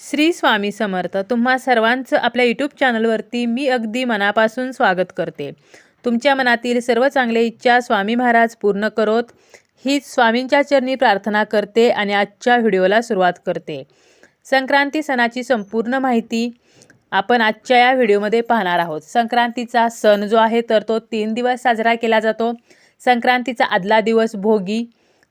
श्री स्वामी समर्थ तुम्हा सर्वांचं आपल्या यूट्यूब चॅनलवरती मी अगदी मनापासून स्वागत करते. तुमच्या मनातील सर्व चांगल्या इच्छा स्वामी महाराज पूर्ण करोत. ही स्वामींच्या चरणी प्रार्थना करते आणि आजच्या व्हिडिओला सुरुवात करते. संक्रांती सणाची संपूर्ण माहिती आपण आजच्या या व्हिडिओमध्ये पाहणार आहोत. संक्रांतीचा सण जो आहे तर तो तीन दिवस साजरा केला जातो. संक्रांतीचा आदला दिवस भोगी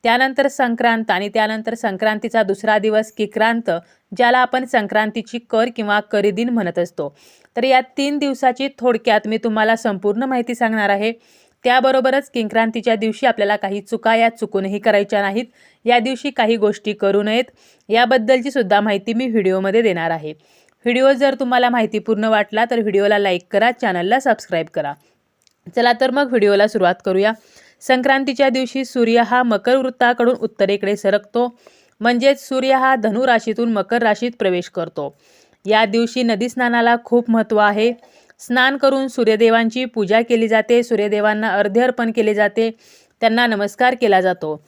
त्यानंतर संक्रांत आणि त्यानंतर संक्रांतीचा दुसरा दिवस किक्रांत. ज्याला आपण संक्रांतीची कर किंवा करीदिन म्हणत असतो. तर या तीन दिवसाची थोडक्यात मी तुम्हाला संपूर्ण माहिती सांगणार आहे. त्याबरोबरच किंक्रांतीच्या दिवशी आपल्याला काही चुका या चुकूनही करायच्या नाहीत. या दिवशी काही गोष्टी करू नयेत. याबद्दलची सुद्धा माहिती मी व्हिडिओमध्ये देणार आहे. व्हिडिओ जर तुम्हाला माहितीपूर्ण वाटला तर व्हिडिओला लाईक करा चॅनलला सबस्क्राईब करा. चला तर मग व्हिडिओला सुरुवात करूया. संक्रांतीच्या दिवशी सूर्य हा मकर वृत्ताकडून उत्तरेकडे सरकतो. म्हणजेच सूर्य हा धनु राशीतून मकर राशीत प्रवेश करतो. या दिवशी नदी स्नानाला खूप महत्त्व आहे. स्नान करून सूर्यदेवांची पूजा केली जाते. सूर्यदेवांना अर्ध्य अर्पण केले जाते. त्यांना नमस्कार केला जातो.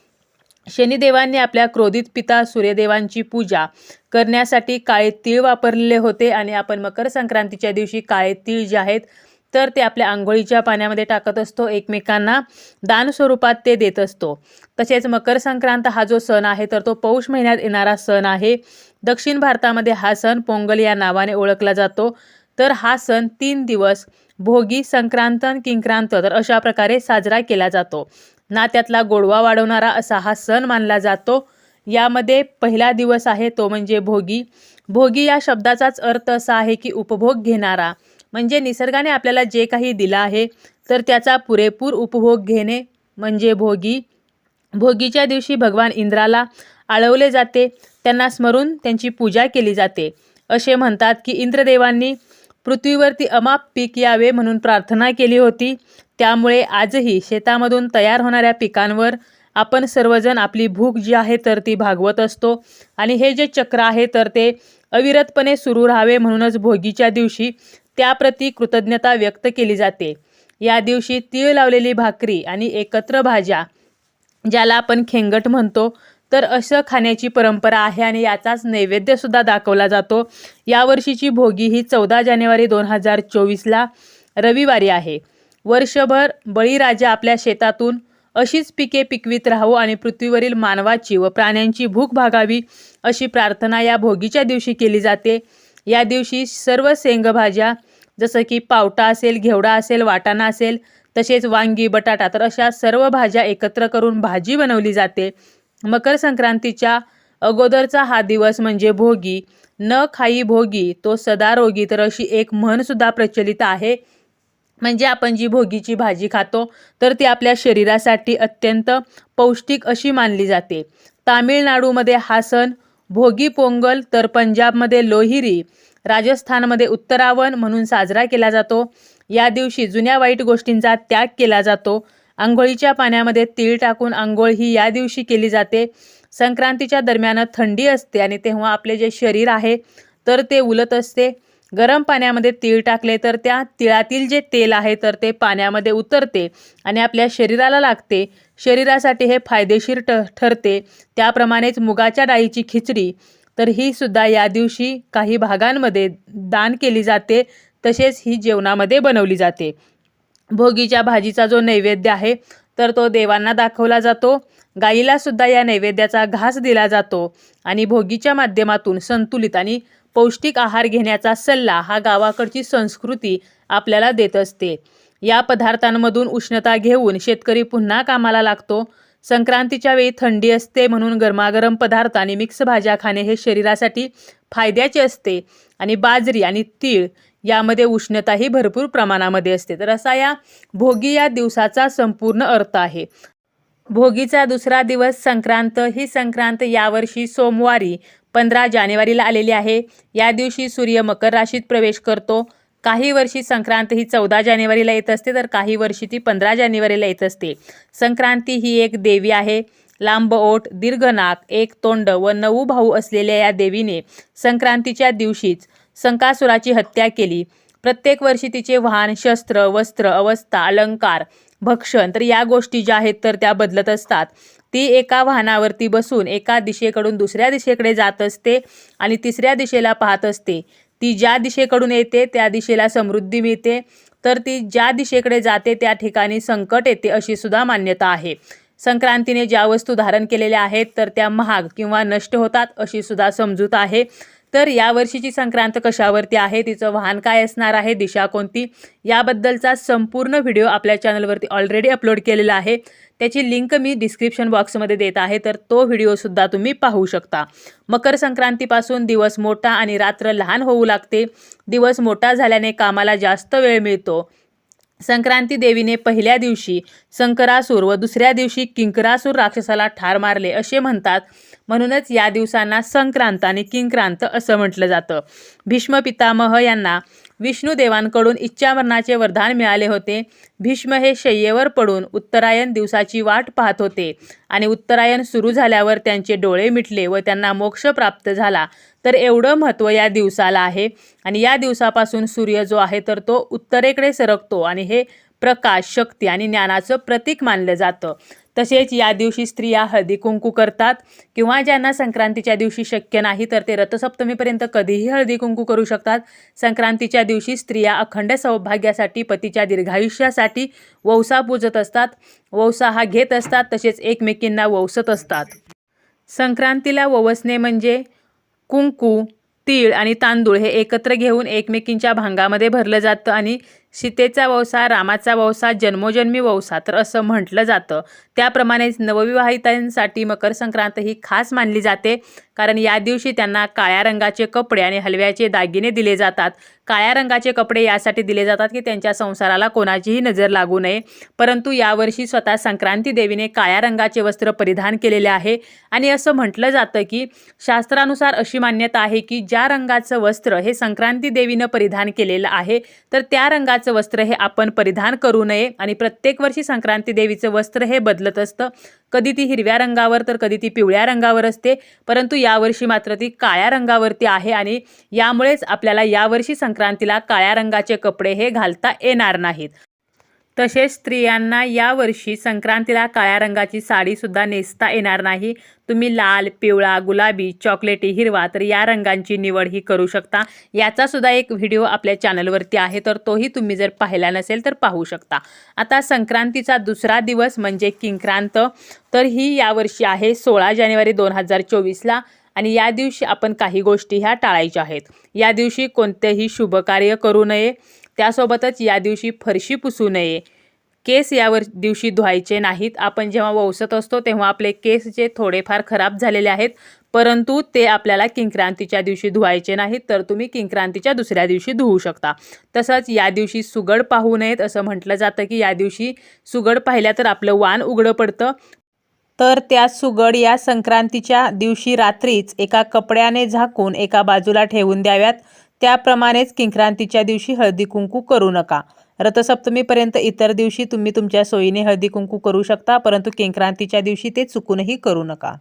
शनिदेवांनी आपल्या क्रोधित पिता सूर्यदेवांची पूजा करण्यासाठी काळे तीळ वापरलेले होते आणि आपण मकर संक्रांतीच्या दिवशी काळे तीळ जे आहेत तर ते आपल्या आंघोळीच्या पाण्यामध्ये टाकत असतो एकमेकांना दान स्वरूपात ते देत असतो. तसेच मकर संक्रांत हा जो सण आहे तर तो पौष महिन्यात येणारा सण आहे. दक्षिण भारतामध्ये हा सण पोंगल या नावाने ओळखला जातो. तर हा सण तीन दिवस भोगी संक्रांत आणि किंक्रांत तर अशा प्रकारे साजरा केला जातो. नात्यातला गोडवा वाढवणारा असा हा सण मानला जातो. यामध्ये पहिला दिवस आहे तो म्हणजे भोगी. भोगी या शब्दाचाच अर्थ असा आहे की उपभोग घेणारा. म्हणजे निसर्गाने आपल्याला जे काही दिलं आहे तर त्याचा पुरेपूर उपभोग घेणे म्हणजे भोगी. भोगीच्या दिवशी भगवान इंद्राला आळवले जाते त्यांना स्मरून त्यांची पूजा केली जाते. असे म्हणतात की इंद्रदेवांनी पृथ्वीवरती अमाप पीक यावे म्हणून प्रार्थना केली होती. त्यामुळे आजही शेतामधून तयार होणाऱ्या पिकांवर आपण सर्वजण आपली भूक जी आहे तर ती भागवत असतो. आणि हे जे चक्र आहे तर ते अविरतपणे सुरू राहावे म्हणूनच भोगीच्या दिवशी त्याप्रती कृतज्ञता व्यक्त केली जाते. या दिवशी तीळ लावलेली भाकरी आणि एकत्र भाज्या ज्याला आपण खेंगट म्हणतो तर असं खाण्याची परंपरा आहे आणि याचाच नैवेद्यसुद्धा दाखवला जातो. यावर्षीची भोगी ही चौदा जानेवारी दोन हजार चोवीसला रविवारी आहे. वर्षभर बळीराजा आपल्या शेतातून अशीच पिके पिकवीत राहू आणि पृथ्वीवरील मानवाची व प्राण्यांची भूक भागावी अशी प्रार्थना या भोगीच्या दिवशी केली जाते. या दिवशी सर्व शेंगभाज्या जसं की पावटा असेल घेवडा असेल वाटाणा असेल तसेच वांगी बटाटा तर अशा सर्व भाज्या एकत्र करून भाजी बनवली जाते. मकर संक्रांतीच्या अगोदरचा हा दिवस म्हणजे भोगी. न खाई भोगी तो सदा रोगी तर अशी एक म्हणसुद्धा प्रचलित आहे. म्हणजे आपण जी भोगीची भाजी खातो तर ती आपल्या शरीरासाठी अत्यंत पौष्टिक अशी मानली जाते. तामिळनाडूमध्ये हा सण भोगी पोंगल तर पंजाबमध्ये लोहिरी राजस्थानमध्ये उत्तरावण म्हणून साजरा केला जातो. या दिवशी जुन्या वाईट गोष्टींचा त्याग केला जातो. आंघोळीच्या पाण्यामध्ये तीळ टाकून आंघोळ ही या दिवशी केली जाते. संक्रांतीच्या दरम्यान थंडी असते आणि तेव्हा आपले जे शरीर आहे तर ते उलत असते. गरम पाण्यामध्ये तीळ टाकले तर त्या तिळातील जे तेल आहे तर ते पाण्यामध्ये उतरते आणि आपल्या शरीराला लागते. शरीरासाठी हे फायदेशीर ठ ठरते. त्याप्रमाणेच मुगाच्या डाळीची खिचडी तर ही सुद्धा या दिवशी काही भागांमध्ये दान केली जाते. तसेच ही जेवणामध्ये बनवली जाते. भोगीच्या भाजीचा जो नैवेद्य आहे तर तो देवांना दाखवला जातो. गाईला सुद्धा या नैवेद्याचा घास दिला जातो आणि भोगीच्या माध्यमातून संतुलित आणि पौष्टिक आहार घेण्याचा सल्ला हा गावाकडची संस्कृती आपल्याला देत असते. या पदार्थांमधून उष्णता घेऊन शेतकरी पुन्हा कामाला लागतो. संक्रांतीच्या वेळी थंडी असते म्हणून गरमागरम पदार्थ आणि मिक्स भाज्या खाणे हे शरीरासाठी फायद्याचे असते. आणि बाजरी आणि तीळ यामध्ये उष्णताही भरपूर प्रमाणामध्ये असते. तर असा या भोगी या दिवसाचा संपूर्ण अर्थ आहे. भोगीचा दुसरा दिवस संक्रांत. ही संक्रांत यावर्षी सोमवारी पंधरा जानेवारीला आलेली आहे. या दिवशी सूर्य मकर राशीत प्रवेश करतो. काही वर्षी संक्रांत ही चौदा जानेवारीला येत असते तर काही वर्षी ती पंधरा जानेवारीला येत असते. संक्रांती ही एक देवी आहे. लांब ओठ दीर्घ नाक एक तोंड व नऊ भाऊ असलेल्या या देवीने संक्रांतीच्या दिवशीच संकासुराची हत्या केली. प्रत्येक वर्षी तिचे वाहन शस्त्र वस्त्र अवस्था अलंकार भक्षण तर या गोष्टी ज्या आहेत तर त्या बदलत असतात. ती एका वाहनावरती बसून एका दिशेकडून दुसऱ्या दिशेकडे जात असते आणि तिसऱ्या दिशेला पाहत असते. ती ज्या दिशेकडून येते त्या दिशेला समृद्धी मिळते. तर ती ज्या दिशेकडे जाते त्या ठिकाणी संकट येते अशी सुद्धा मान्यता आहे. संक्रांतीने ज्या वस्तू धारण केलेल्या आहेत तर त्या महाग किंवा नष्ट होतात अशी सुद्धा समजूत आहे. तर यावर्षीची संक्रांत कशावरती आहे? तिचं वाहन काय असणार आहे? दिशा कोणती? याबद्दलचा संपूर्ण व्हिडिओ आपल्या चॅनलवरती ऑलरेडी अपलोड केलेला आहे. त्याची लिंक मी डिस्क्रिप्शन बॉक्समध्ये देत आहे तर तो व्हिडिओसुद्धा तुम्ही पाहू शकता. मकर संक्रांतीपासून दिवस मोठा आणि रात्र लहान होऊ लागते. दिवस मोठा झाल्याने कामाला जास्त वेळ मिळतो. संक्रांती देवीने पहिल्या दिवशी संकरासूर व दुसऱ्या दिवशी किंकरासूर राक्षसाला ठार मारले असे म्हणतात. म्हणूनच या दिवसांना संक्रांत आणि किंक्रांत असं म्हटलं जातं. भीष्म पितामह यांना विष्णुदेवांकडून इच्छामरणाचे वरदान मिळाले होते. भीष्म हे शय्येवर पडून उत्तरायण दिवसाची वाट पाहत होते आणि उत्तरायण सुरू झाल्यावर त्यांचे डोळे मिटले व त्यांना मोक्ष प्राप्त झाला. तर एवढं महत्त्व या दिवसाला आहे आणि या दिवसापासून सूर्य जो आहे तर तो उत्तरेकडे सरकतो आणि हे प्रकाश शक्ती आणि ज्ञानाचं प्रतीक मानलं जातं. तसेच या दिवशी स्त्रिया हळदी कुंकू करतात किंवा ज्यांना संक्रांतीच्या दिवशी शक्य नाही तर ते रथसप्तमीपर्यंत कधीही हळदी कुंकू करू शकतात. संक्रांतीच्या दिवशी स्त्रिया अखंड सौभाग्यासाठी पतीच्या दीर्घायुष्यासाठी वौसा पूजत असतात. वौसा हा घेत असतात तसेच एकमेकींना वौसत असतात. संक्रांतीला ववसणे म्हणजे कुंकू तीळ आणि तांदूळ हे एकत्र घेऊन एकमेकींच्या भांगामध्ये भरलं जातं आणि सीतेचा वौसा रामाचा वौसा जन्मोजन्मी वौसा तर असं म्हटलं जातं. त्याप्रमाणेच नवविवाहितांसाठी मकर संक्रांत ही खास मानली जाते. कारण या दिवशी त्यांना काळ्या रंगाचे कपडे आणि हलव्याचे दागिने दिले जातात. काळ्या रंगाचे कपडे यासाठी दिले जातात की त्यांच्या संसाराला कोणाचीही नजर लागू नये. परंतु यावर्षी स्वतः संक्रांती देवीने काळ्या रंगाचे वस्त्र परिधान केलेले आहे. आणि असं म्हटलं जातं की शास्त्रानुसार अशी मान्यता आहे की ज्या रंगाचं वस्त्र हे संक्रांती देवीनं परिधान केलेलं आहे तर त्या रंगाचं वस्त्र हे आपण परिधान करू नये आणि प्रत्येक वर्षी संक्रांती देवीचं वस्त्र हे बदलत असतं. कधी ती हिरव्या रंगावर तर कधी ती पिवळ्या रंगावर असते. परंतु यावर्षी मात्र ती काळ्या रंगावरती आहे आणि यामुळेच आपल्याला यावर्षी संक्रांतीला काळ्या रंगाचे कपडे हे घालता येणार नाहीत. तसेच स्त्रियांना यावर्षी संक्रांतीला काळ्या रंगाची साडीसुद्धा नेसता येणार नाही. तुम्ही लाल पिवळा गुलाबी चॉकलेटी हिरवा तर या रंगांची निवड ही करू शकता. याचासुद्धा एक व्हिडिओ आपल्या चॅनलवरती आहे तर तोही तुम्ही जर पाहिला नसेल तर पाहू शकता. आता संक्रांतीचा दुसरा दिवस म्हणजे किंक्रांत तर ही यावर्षी आहे सोळा जानेवारी दोन हजार चोवीसला आणि या दिवशी आपण काही गोष्टी ह्या टाळायच्या आहेत. या दिवशी कोणतेही शुभकार्य करू नये. त्यासोबतच या दिवशी फरशी पुसू नये. केस यावर दिवशी धुवायचे नाहीत. आपण जेव्हा वसत असतो तेव्हा आपले केस जे थोडेफार खराब झालेले आहेत. परंतु ते आपल्याला किंक्रांतीच्या दिवशी धुवायचे नाहीत तर तुम्ही किंक्रांतीच्या दुसऱ्या दिवशी धुवू शकता. तसंच या दिवशी सुगड पाहू नयेत असं म्हटलं जातं की या दिवशी सुगड पाहिल्या तर आपलं वान उघडं पडतं. तर त्या सुगड या संक्रांतीच्या दिवशी रात्रीच एका कपड्याने झाकून एका बाजूला ठेवून द्याव्यात. त्याप्रमाणेच किंक्रांतीच्या दिवशी हळदी कुंकू करू नका. रथसप्तमीपर्यंत इतर दिवशी तुम्ही तुमच्या सोयीने हळदी कुंकू करू शकता परंतु किंक्रांतीच्या दिवशी ते चुकूनही करू नका.